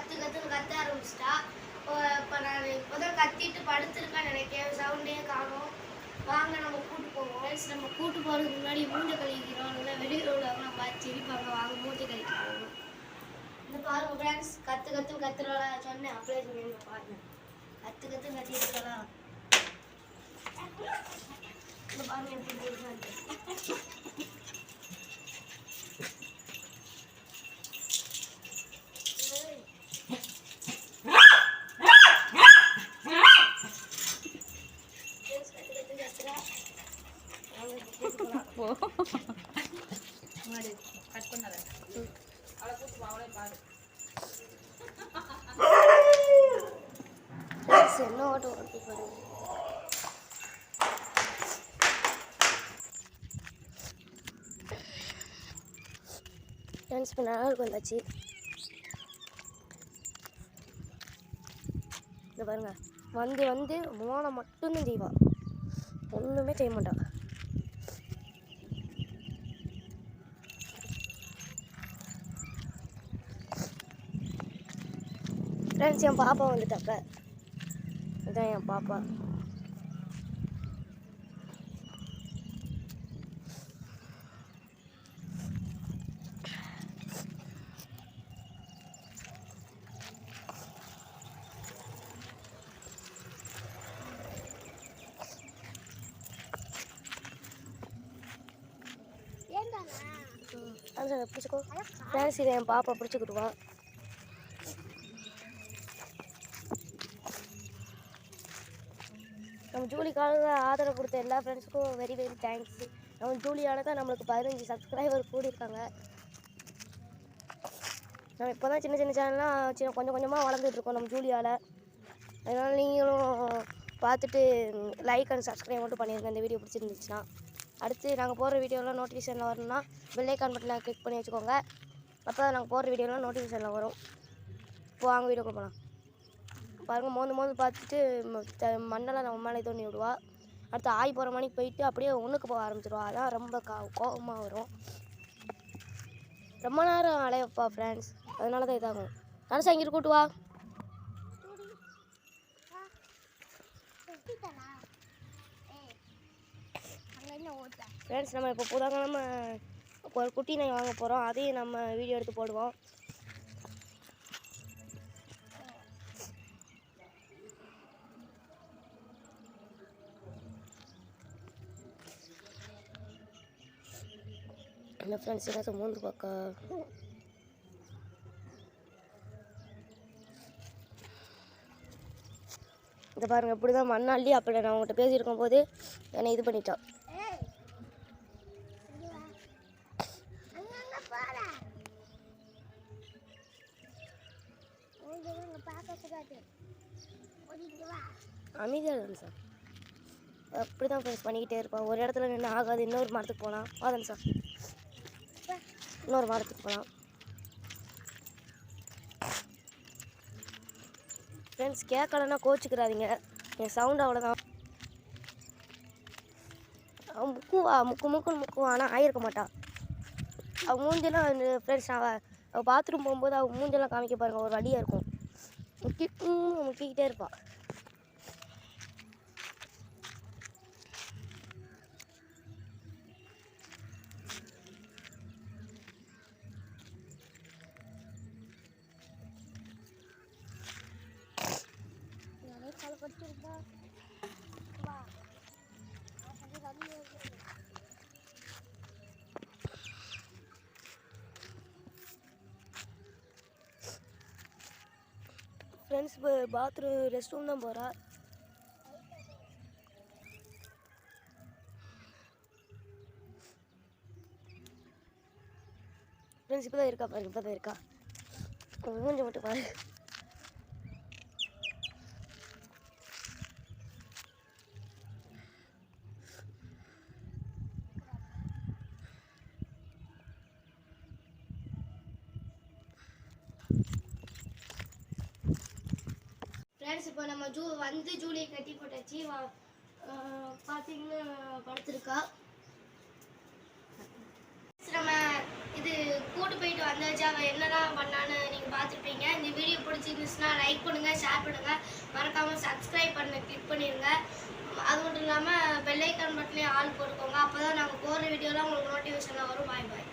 கத்துன்னு கத்த ஆரம்பிச்சிட்டா. இப்போ நான் இப்போதான் கத்திட்டு படுத்திருக்கான்னு நினைக்கிறேன். சவுண்டே காணும். வாங்க நம்ம கூட்டு போவோம். நம்ம கூட்டு போகிறதுக்கு முன்னாடி மூஞ்சை கழிக்கிறோம் இல்லை வெளியூர் உள்ளவங்க பார்த்து சிரிப்பாங்க வாங்க மூஞ்சை கழிக்கிறாங்க இந்த பாருங்க ஃப்ரெண்ட்ஸ் கற்று கத்து கத்துறோல சொன்னேன் அப்படியே சொன்னீங்க பாருங்க. கத்து கத்து கத்திருக்கலாம் இந்த பாருங்க எப்படி போடுறாங்க Friends, கத்து கத்து கத்துறா வாங்க இப்ப மாடு கட் பண்ணாத. அவளை கூட்டு அவளே பாரு. Friends, என்ன ஓட்டம் ஓட்டி பாருங்க ஃப்ரெண்ட்ஸ் இப்போ நாளுக்கு வந்தாச்சு. இந்த பாருங்க. வந்து வந்து மோனை மட்டும்தான் செய்வா. ஒன்றுமே செய்ய மாட்டா. ஃப்ரெண்ட்ஸ் என் பாப்பா வந்துட்டாக்க. இதான் என் பாப்பா. பிடிச்சிக்கோ. ஃப்ரெண்ட்ஸ் இதை என் பாப்பா பிடிச்சிக்கிட்டுவா நம்ம ஜூலிக்காக ஆதரவு கொடுத்த எல்லா ஃப்ரெண்ட்ஸுக்கும் வெரி வெரி தேங்க்ஸ் நம்ம ஜூலியால தான் நம்மளுக்கு பதினஞ்சு சப்ஸ்கிரைபர் கூடியிருக்காங்க. நம்ம இப்போ தான் சின்ன சின்ன சேனல்லாம் சின்ன கொஞ்சம் கொஞ்சமாக வளர்ந்துட்டுருக்கோம் நம்ம ஜூலியால். அதனால் நீங்களும் பார்த்துட்டு லைக் அண்ட் சப்ஸ்கிரைப் மட்டும் பண்ணியிருங்க இந்த வீடியோ பிடிச்சிருந்துச்சுன்னா. அடுத்து நாங்கள் போடுற வீடியோலாம் நோட்டிஃபிகேஷனில் வரணும்னா பெல்லைக்கான் பட்டனை கிளிக் பண்ணி வச்சுக்கோங்க. அப்போ தான் நாங்கள் போடுற வீடியோலாம் நோட்டிஃபிகேஷனில் வரும். இப்போ வாங்க வீடியோக்கு போகலாம் பாருங்கள் மோந்து மோந்து பார்த்துட்டு மண்ணெல்லாம் நம்ம மேலே தோண்டி விடுவா. அடுத்து ஆய் போகிற மணிக்கு போயிட்டு அப்படியே ஒன்றுக்கு போக ஆரம்பிச்சிடுவா அதான் ரொம்ப கா கோபமாக வரும். ரொம்ப நேரம் அலையப்பா ஃப்ரெண்ட்ஸ் அதனால தான் இதாகும் நரசா இங்கிட்டு கூட்டு வா. ஃப்ரெண்ட்ஸ் நம்ம இப்போ புதாங்க நம்ம ஒரு குட்டி நாய் வாங்க போகிறோம் அதையும் நம்ம வீடியோ எடுத்து போடுவோம். என்ன ஃப்ரெண்ட்ஸ் ஏதாச்சும் மூந்து பார்க்க. இதை பாருங்க இப்படி தான் மண்ணாள்ளி அப்படி நான் உங்கள்கிட்ட பேசியிருக்கும் போது என்னை இது பண்ணிட்டான். அமைதியாக சார். அப்படி தான் ஃப்ரெண்ட்ஸ் பண்ணிக்கிட்டே இருப்பான் ஒரு இடத்துல நின்று ஆகாது இன்னொரு மரத்துக்கு போகலாம் வாதன் சார். இன்னொரு மரத்துக்கு போகலாம். ஃப்ரெண்ட்ஸ் கேட்கலன்னா கோச்சிக்கிறாதீங்க. என் சவுண்ட் அவ்வளோதான் அவன் முக்குவா முக்கு முக்குன்னு முக்குவா ஆனால் ஆயிருக்க மாட்டான். அவள் மூஞ்செல்லாம் ஃப்ரெண்ட்ஸ் அவள் அவள் பாத்ரூம் போகும்போது அவள் மூஞ்செல்லாம் காமிக்க பாருங்கள் ஒரு வழியாக இருக்கும். முக்கி முக்கிக்கிட்டே இருப்பாள் மீன்ஸ் இப்போ பாத்ரூம் ரெஸ்ட் ரூம் தான் போகிறா ஃப்ரெண்ட்ஸ் இப்போ தான் இருக்கா பாருங்க இப்போ தான் இருக்கா. கொஞ்சம் மட்டும் பாருங்க ஃப்ரெண்ட்ஸ் இப்போ நம்ம ஜூ வந்து ஜூலியை கட்டி போட்டாச்சு வா- ஆஹ் பார்த்தீங்கன்னா நம்ம இது கூட்டு போயிட்டு வந்தாச்சு அவள் என்னதான் பண்ணான்னு நீங்கள் பார்த்துருப்பீங்க. இந்த வீடியோ பிடிச்சிருந்துச்சுன்னா லைக் பண்ணுங்கள் ஷேர் பண்ணுங்கள் மறக்காமல் சப்ஸ்கிரைப் பண்ண கிளிக் பண்ணிடுங்க அது மட்டும் இல்லாமல் பெல்லைக்கான் பட்டனே ஆள் போட்டுக்கோங்க. அப்போ தான் நாங்கள் போடுற வீடியோலாம் உங்களுக்கு நோட்டிஃபிகேஷனில் வரும். பாய் பாய்